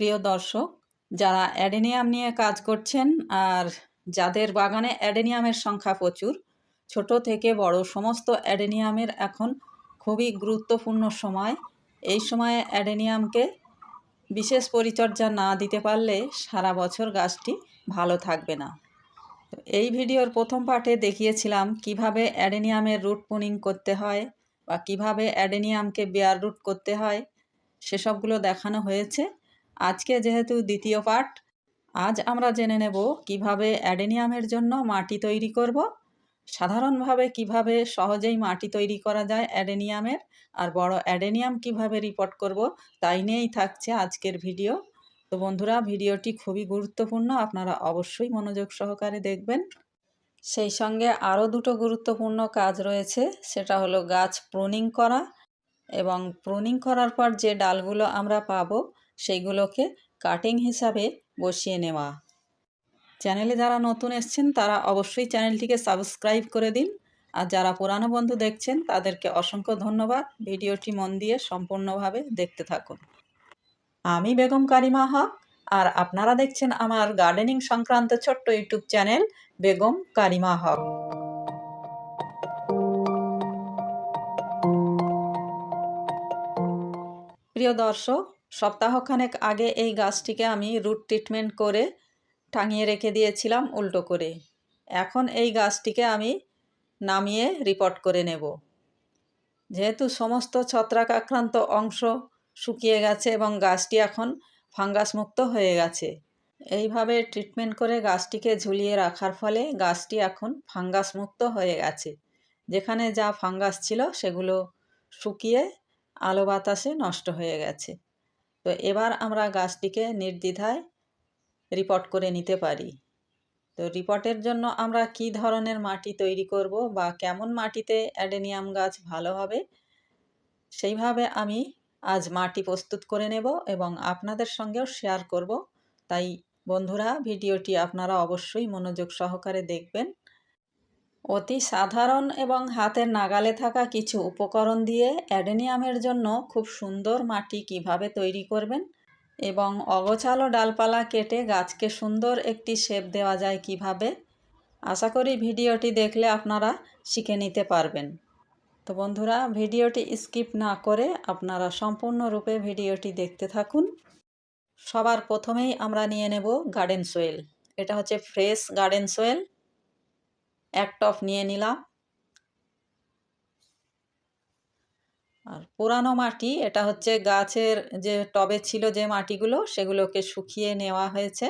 প্রিয় দর্শক, যারা অ্যাডেনিয়াম নিয়ে কাজ করছেন আর যাদের বাগানে অ্যাডেনিয়ামের সংখ্যা প্রচুর, ছোট থেকে বড় সমস্ত অ্যাডেনিয়ামের এখন খুবই গুরুত্বপূর্ণ সময়। এই সময়ে অ্যাডেনিয়ামকে বিশেষ পরিচর্যা না দিতে পারলে সারা বছর গাছটি ভালো থাকবে না। এই ভিডিওর প্রথম পার্টে দেখিয়েছিলাম কীভাবে অ্যাডেনিয়ামের রুট পুনিং করতে হয় বা কীভাবে অ্যাডেনিয়ামকে বেয়ার রুট করতে হয়, সেসবগুলো দেখানো হয়েছে। আজকে যেহেতু দ্বিতীয় পার্ট আজ আমরা জেনে নেব কীভাবে অ্যাডেনিয়ামের জন্য মাটি তৈরি করব, সাধারণভাবে কীভাবে সহজেই মাটি তৈরি করা যায় অ্যাডেনিয়ামের, আর বড় অ্যাডেনিয়াম কীভাবে রিপোর্ট করব তাই নিয়েই থাকছে আজকের ভিডিও। তো বন্ধুরা, ভিডিওটি খুবই গুরুত্বপূর্ণ, আপনারা অবশ্যই মনোযোগ সহকারে দেখবেন। সেই সঙ্গে আরও দুটো গুরুত্বপূর্ণ কাজ রয়েছে, সেটা হলো গাছ প্রুনিং করা এবং প্রুনিং করার পর যে ডালগুলো আমরা পাবো সেইগুলোকে কাটিং হিসাবে বসিয়ে নেওয়া। চ্যানেলে যারা নতুন এসছেন, তারা অবশ্যই চ্যানেলটিকে সাবস্ক্রাইব করে দিন। আর যারা পুরানো বন্ধু দেখছেন, তাদেরকে অসংখ্য ধন্যবাদ। ভিডিওটি মন দিয়ে সম্পূর্ণভাবে দেখতে থাকুন। আমি বেগম কারিমা হক, আর আপনারা দেখছেন আমার গার্ডেনিং সংক্রান্ত ছোট্ট ইউটিউব চ্যানেল বেগম কারিমা হক। প্রিয় দর্শক সপ্তাহখানেক আগে এই গাছটিকে আমি রুট ট্রিটমেন্ট করে টাঙিয়ে রেখে দিয়েছিলাম উল্টো করে। এখন এই গাছটিকে আমি নামিয়ে রিপোর্ট করে নেব। যেহেতু সমস্ত ছত্রাক আক্রান্ত অংশ শুকিয়ে গেছে এবং গাছটি এখন ফাঙ্গাস মুক্ত হয়ে গেছে, এইভাবে ট্রিটমেন্ট করে গাছটিকে ঝুলিয়ে রাখার ফলে গাছটি এখন ফাঙ্গাস মুক্ত হয়ে গেছে। যেখানে যা ফাঙ্গাস ছিল সেগুলো শুকিয়ে আলো বাতাসে নষ্ট হয়ে গেছে। তো এবার আমরা গাছটিকে নির্দ্বিধায় রিপোর্ট করে নিতে পারি। তো রিপোর্টের জন্য আমরা কি ধরনের মাটি তৈরি করব বা কেমন মাটিতে অ্যাডেনিয়াম গাছ ভালো হবে, সেইভাবে আমি আজ মাটি প্রস্তুত করে নেব এবং আপনাদের সঙ্গেও শেয়ার করব। তাই বন্ধুরা, ভিডিওটি আপনারা অবশ্যই মনোযোগ সহকারে দেখবেন। অতি সাধারণ এবং হাতের নাগালে থাকা কিছু উপকরণ দিয়ে অ্যাডেনিয়ামের জন্য খুব সুন্দর মাটি কীভাবে তৈরি করবেন এবং অগোছালো ডালপালা কেটে গাছকে সুন্দর একটি শেপ দেওয়া যায় কীভাবে, আশা করি ভিডিওটি দেখলে আপনারা শিখে নিতে পারবেন। তো বন্ধুরা, ভিডিওটি স্কিপ না করে আপনারা সম্পূর্ণরূপে ভিডিওটি দেখতে থাকুন। সবার প্রথমেই আমরা নিয়ে নেব গার্ডেন সোয়েল। এটা হচ্ছে ফ্রেশ গার্ডেন সোয়েল। এক টপ নিয়ে নিলাম। আর পুরানো মাটি, এটা হচ্ছে গাছের যে টবে ছিল যে মাটিগুলো, সেগুলোকে শুকিয়ে নেওয়া হয়েছে।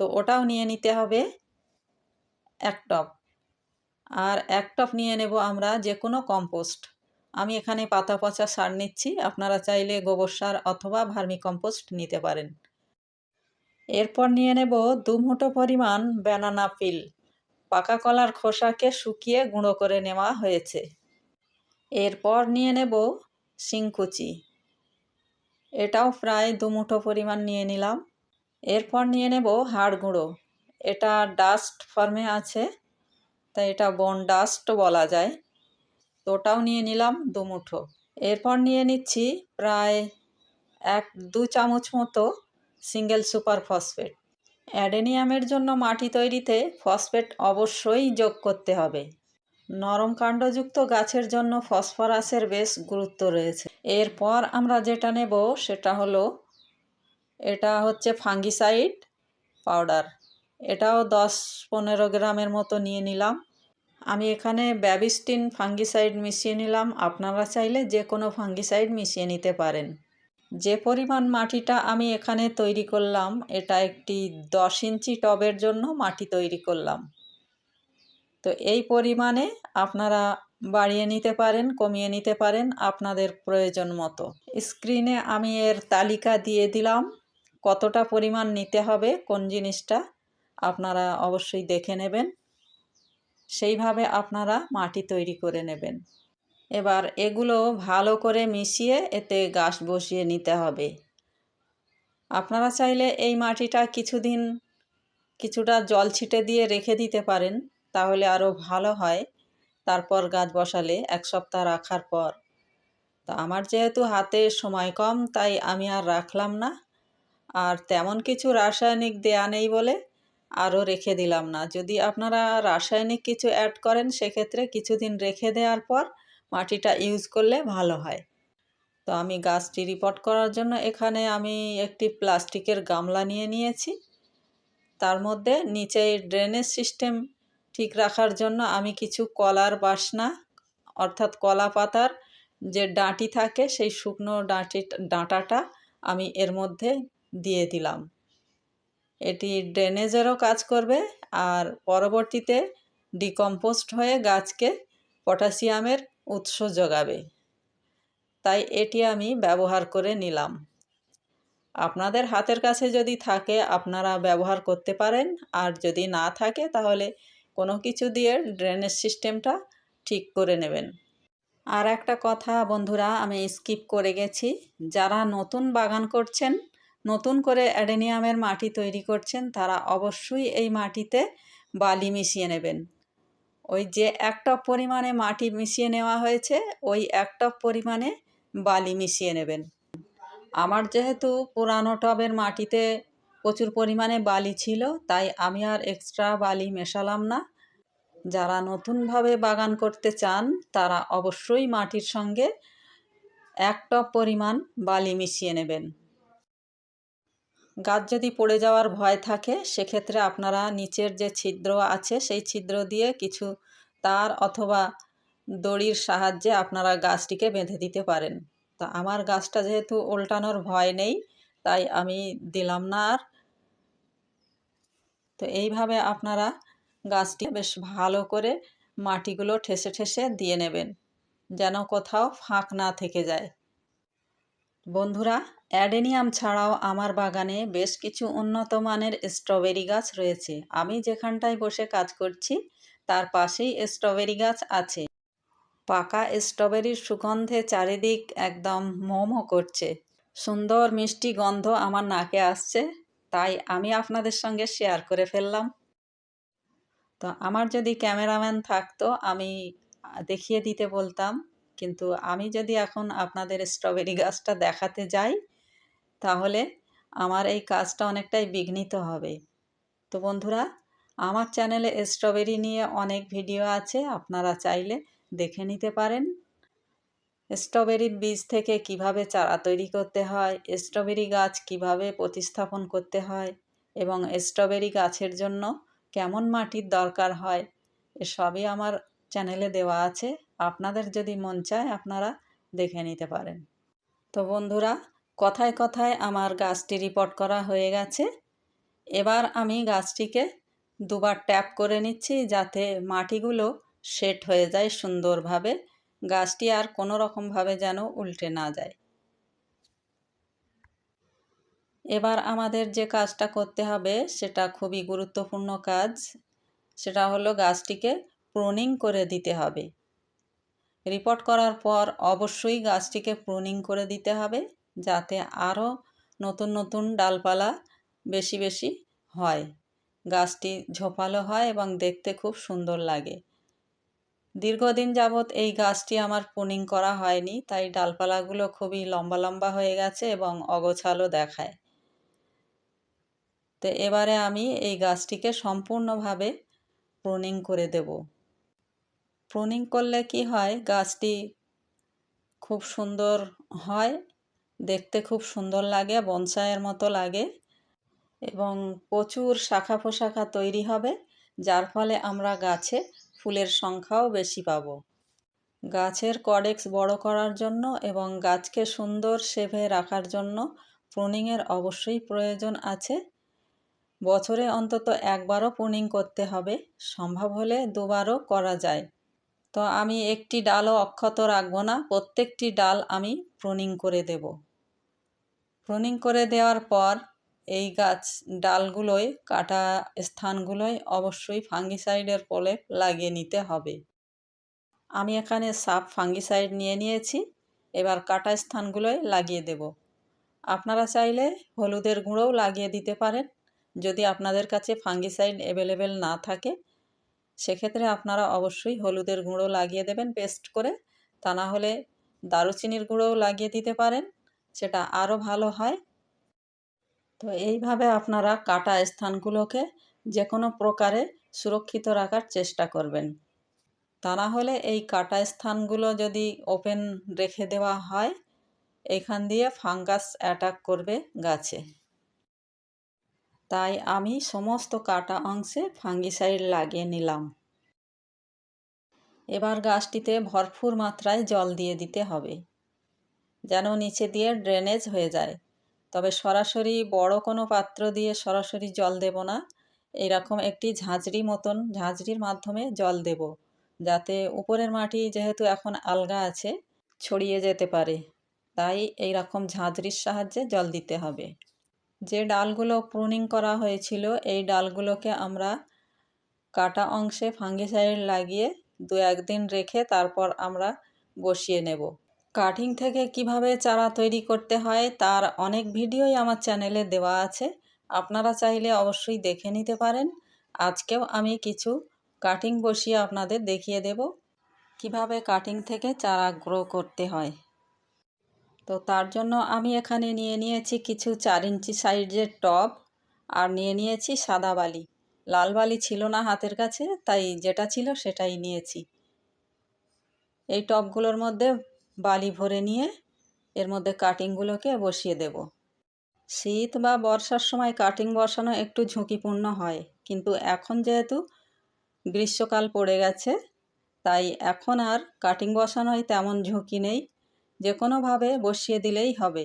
তো ওটাও নিয়ে নিতে হবে এক টপ। আর এক টপ নিয়ে নেব আমরা যে কোনো কম্পোস্ট। আমি এখানে পাতা পচা সার নিচ্ছি, আপনারা চাইলে গোবর সার অথবা ভার্মি কম্পোস্ট নিতে পারেন। এরপর নিয়ে নেব দু মুঠো পরিমাণ ব্যানানা পিল পাকা কলার খোসাকে শুকিয়ে গুঁড়ো করে নেওয়া হয়েছে। এরপর নিয়ে নেব শিংকুচি। এটাও প্রায় দু মুঠো পরিমাণ নিয়ে নিলাম। এরপর নিয়ে নেব হাড় গুঁড়ো। এটা ডাস্ট ফার্মে আছে, তাই এটা বন ডাস্ট বলা যায়। তো ওটাও নিয়ে নিলাম দু মুঠো এরপর নিয়ে নিচ্ছি প্রায় এক দু চামচ মতো সিঙ্গেল সুপার ফসফেট। অ্যাডেনিয়ামের জন্য মাটি তৈরিতে ফসফেট অবশ্যই যোগ করতে হবে। নরম কাণ্ডযুক্ত গাছের জন্য ফসফরাসের বেশ গুরুত্ব রয়েছে। এরপর আমরা যেটা নেব সেটা হলো, এটা হচ্ছে ফাঙ্গিসাইড পাউডার। এটাও দশ পনেরো গ্রামের মতো নিয়ে নিলাম। আমি এখানে ব্যাবিস্টিন ফাঙ্গিসাইড মিশিয়ে নিলাম। আপনারা চাইলে যে কোনো ফাঙ্গিসাইড মিশিয়ে নিতে পারেন। যে পরিমাণ মাটিটা আমি এখানে তৈরি করলাম, এটা একটি দশ ইঞ্চি টবের জন্য মাটি তৈরি করলাম। তো এই পরিমাণে আপনারা বাড়িয়ে নিতে পারেন, কমিয়ে নিতে পারেন আপনাদের প্রয়োজন মতো। স্ক্রিনে আমি এর তালিকা দিয়ে দিলাম, কতটা পরিমাণ নিতে হবে, কোন জিনিসটা আপনারা অবশ্যই দেখে নেবেন। সেইভাবে আপনারা মাটি তৈরি করে নেবেন। এবার এগুলো ভালো করে মিশিয়ে এতে গাছ বসিয়ে নিতে হবে। আপনারা চাইলে এই মাটিটা কিছুদিন কিছুটা জল ছিটে দিয়ে রেখে দিতে পারেন, তাহলে আরও ভালো হয়। তারপর গাছ বসালে এক সপ্তাহ রাখার পর। তো আমার যেহেতু হাতে সময় কম, তাই আমি আর রাখলাম না। আর তেমন কিছু রাসায়নিক দেয়া নেই বলে আরও রেখে দিলাম না। যদি আপনারা রাসায়নিক কিছু অ্যাড করেন, সেক্ষেত্রে কিছুদিন রেখে দেওয়ার পর মাটিটা ইউজ করলে ভালো হয়। তো আমি গাছটি রিপোর্ট করার জন্য এখানে আমি একটি প্লাস্টিকের গামলা নিয়ে নিয়েছি। তার মধ্যে নিচে ড্রেনেজ সিস্টেম ঠিক রাখার জন্য আমি কিছু কলার বাসনা, অর্থাৎ কলা পাতার যে ডাঁটি থাকে সেই শুকনো ডাঁটি, ডাঁটাটা আমি এর মধ্যে দিয়ে দিলাম। এটি ড্রেনেজেরও কাজ করবে আর পরবর্তীতে ডিকম্পোস্ট হয়ে গাছকে পটাশিয়ামের উৎস যোগাবে তাই এটি আমি ব্যবহার করে নিলাম। আপনাদের হাতের কাছে যদি থাকে, আপনারা ব্যবহার করতে পারেন। আর যদি না থাকে, তাহলে কোনো কিছু দিয়ে ড্রেনেজ সিস্টেমটা ঠিক করে নেবেন। আর একটা কথা বন্ধুরা, আমি স্কিপ করে গেছি। যারা নতুন বাগান করছেন, নতুন করে অ্যাডেনিয়ামের মাটি তৈরি করছেন, তারা অবশ্যই এই মাটিতে বালি মিশিয়ে নেবেন। ওই যে এক টপ পরিমাণে মাটি মিশিয়ে নেওয়া হয়েছে, ওই এক টপ পরিমাণে বালি মিশিয়ে নেবেন। আমার যেহেতু পুরানো টবের মাটিতে প্রচুর পরিমাণে বালি ছিল, তাই আমি আর এক্সট্রা বালি মেশালাম না। যারা নতুনভাবে বাগান করতে চান, তারা অবশ্যই মাটির সঙ্গে এক টপ পরিমাণ বালি মিশিয়ে নেবেন। গাছ যদি পড়ে যাওয়ার ভয় থাকে, সেক্ষেত্রে আপনারা নিচের যে ছিদ্র আছে, সেই ছিদ্র দিয়ে কিছু তার অথবা দড়ির সাহায্যে আপনারা গাছটিকে বেঁধে দিতে পারেন। তা আমার গাছটা যেহেতু উল্টানোর ভয় নেই, তাই আমি দিলাম না আর। তো এইভাবে আপনারা গাছটি বেশ ভালো করে মাটিগুলো ঠেসে ঠেসে দিয়ে নেবেন, যেন কোথাও ফাঁক না থেকে যায়। বন্ধুরা, অ্যাডেনিয়াম ছাড়াও আমার বাগানে বেশ কিছু উন্নত মানের স্ট্রবেরি গাছ রয়েছে। আমি যেখানটায় বসে কাজ করছি, তার পাশেই স্ট্রবেরি গাছ আছে। পাকা স্ট্রবেরির সুগন্ধে চারিদিক একদম মোমো করছে। সুন্দর মিষ্টি গন্ধ আমার নাকে আসছে, তাই আমি আপনাদের সঙ্গে শেয়ার করে ফেললাম। তো আমার যদি ক্যামেরাম্যান থাকতো, আমি দেখিয়ে দিতে বলতাম। কিন্তু আমি যদি এখন আপনাদের স্ট্রবেরি গাছটা দেখাতে যাই, তাহলে আমার এই কাজটা অনেকটাই বিঘ্নিত হবে। তো বন্ধুরা, আমার চ্যানেলে স্ট্রবেরি নিয়ে অনেক ভিডিও আছে, আপনারা চাইলে দেখে নিতে পারেন। স্ট্রবেরির বীজ থেকে কীভাবে চারা তৈরি করতে হয়, স্ট্রবেরি গাছ কীভাবে প্রতিস্থাপন করতে হয়, এবং স্ট্রবেরি গাছের জন্য কেমন মাটির দরকার হয়, এসবই আমার চ্যানেলে দেওয়া আছে। আপনাদের যদি মন চায়, আপনারা দেখে নিতে পারেন। তো বন্ধুরা, কথায় কথায় আমার গাছটি রিপোর্ট করা হয়ে গেছে। এবার আমি গাছটিকে দুবার ট্যাপ করে নিচ্ছি যাতে মাটিগুলো সেট হয়ে যায় সুন্দরভাবে। গাছটি আর কোনো রকমভাবে যেন উল্টে না যায়। এবার আমাদের যে কাজটা করতে হবে, সেটা খুবই গুরুত্বপূর্ণ কাজ। সেটা হলো গাছটিকে প্রুনিং করে দিতে হবে। রিপোর্ট করার পর অবশ্যই গাছটিকে প্রুনিং করে দিতে হবে যাতে আরও নতুন নতুন ডালপালা বেশি বেশি হয়। গাছটি ঝোপালো হয় এবং দেখতে খুব সুন্দর লাগে। দীর্ঘদিন যাবৎ এই গাছটি আমার পুনিং করা হয়নি, তাই ডালপালাগুলো খুবই লম্বা লম্বা হয়ে গেছে এবং অগোছালো দেখায়। তো এবারে আমি এই গাছটিকে সম্পূর্ণভাবে প্রুনিং করে দেব। প্রুনিং করলে কি হয়? গাছটি খুব সুন্দর হয়, দেখতে খুব সুন্দর লাগে, বনসাইয়ের মতো লাগে এবং প্রচুর শাখা পোশাখা তৈরি হবে, যার ফলে আমরা গাছে ফুলের সংখ্যাও বেশি পাব। গাছের কডেক্স বড় করার জন্য এবং গাছকে সুন্দর সেভে রাখার জন্য প্রুনিংয়ের অবশ্যই প্রয়োজন আছে। বছরে অন্তত একবারও প্রুনিং করতে হবে, সম্ভব হলে দুবারও করা যায়। তো আমি একটি ডালও অক্ষত রাখব না, প্রত্যেকটি ডাল আমি প্রুনিং করে দেব। প্রুনিং করে দেওয়ার পর এই গাছ ডালগুলোয়, কাটা স্থানগুলোয় অবশ্যই ফাঙ্গিসাইডের প্রলেপ লাগিয়ে নিতে হবে। আমি এখানে সাপ ফাঙ্গিসাইড নিয়ে নিয়েছি, এবার কাটা স্থানগুলোয় লাগিয়ে দেব। আপনারা চাইলে হলুদের গুঁড়োও লাগিয়ে দিতে পারেন, যদি আপনাদের কাছে ফাঙ্গিসাইড অ্যাভেলেবেল না থাকে। সেক্ষেত্রে আপনারা অবশ্যই হলুদের গুঁড়ো লাগিয়ে দেবেন পেস্ট করে। তা না হলে দারুচিনির গুঁড়োও লাগিয়ে দিতে পারেন, সেটা আরও ভালো হয়। তো এইভাবে আপনারা কাটা স্থানগুলোকে যে কোনো প্রকারে সুরক্ষিত রাখার চেষ্টা করবেন। তা না হলে এই কাটা স্থানগুলো যদি ওপেন রেখে দেওয়া হয়, এখান দিয়ে ফাঙ্গাস অ্যাটাক করবে গাছে। তাই আমি সমস্ত কাটা অংশে ফাঙ্গিসাইড লাগিয়ে নিলাম। এবার গাছটিতে ভরপুর মাত্রায় জল দিয়ে দিতে হবে, যেন নিচে দিয়ে ড্রেনেজ হয়ে যায়। তবে সরাসরি বড় কোনো পাত্র দিয়ে সরাসরি জল দেব না, এরকম একটি ঝাঁঝরি মতন ঝাঁঝরির মাধ্যমে জল দেব, যাতে উপরের মাটি যেহেতু এখন আলগা আছে, ছড়িয়ে যেতে পারে। তাই এই রকম ঝাঁঝরির সাহায্যে জল দিতে হবে। যে ডালগুলো প্রুনিং করা হয়েছিল, এই ডালগুলোকে আমরা কাটা অংশে ফাঙ্গিসাইড লাগিয়ে দু একদিন রেখে তারপর আমরা বসিয়ে নেব। কাটিং থেকে কীভাবে চারা তৈরি করতে হয় তার অনেক ভিডিওই আমার চ্যানেলে দেওয়া আছে। আপনারা চাইলে অবশ্যই দেখে নিতে পারেন। আজকেও আমি কিছু কাটিং বসিয়ে আপনাদের দেখিয়ে দেব। কীভাবে কাটিং থেকে চারা গ্রো করতে হয়। তো তার জন্য আমি এখানে নিয়ে নিয়েছি কিছু চার ইঞ্চি সাইজের টব আর নিয়ে নিয়েছি সাদা বালি। লাল বালি ছিল না হাতের কাছে, তাই যেটা ছিল সেটাই নিয়েছি। এই টবগুলোর মধ্যে বালি ভরে নিয়ে এর মধ্যে কাটিংগুলোকে বসিয়ে দেব। শীত বা বর্ষার সময় কাটিং বসানো একটু ঝুঁকিপূর্ণ হয়, কিন্তু এখন যেহেতু গ্রীষ্মকাল পড়ে গেছে, তাই এখন আর কাটিং বসানোয় তেমন ঝুঁকি নেই। যে কোনোভাবে বসিয়ে দিলেই হবে।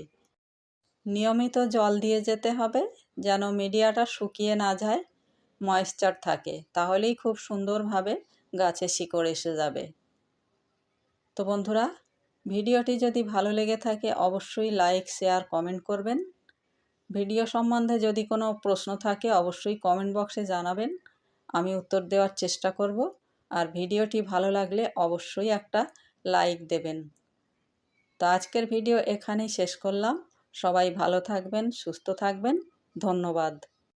নিয়মিত জল দিয়ে যেতে হবে, যেন মিডিয়াটা শুকিয়ে না যায় ময়েশ্চার থাকে। তাহলেই খুব সুন্দরভাবে গাছে শিকড় এসে যাবে। তো বন্ধুরা, ভিডিওটি যদি ভালো লেগে থাকে, অবশ্যই লাইক, শেয়ার, কমেন্ট করবেন। ভিডিও সম্বন্ধে যদি কোনো প্রশ্ন থাকে, অবশ্যই কমেন্ট বক্সে জানাবেন। আমি উত্তর দেওয়ার চেষ্টা করব। আর ভিডিওটি ভালো লাগলে অবশ্যই একটা লাইক দেবেন। তো আজকের ভিডিও এখানেই শেষ করলাম। সবাই ভালো থাকবেন সুস্থ থাকবেন। ধন্যবাদ।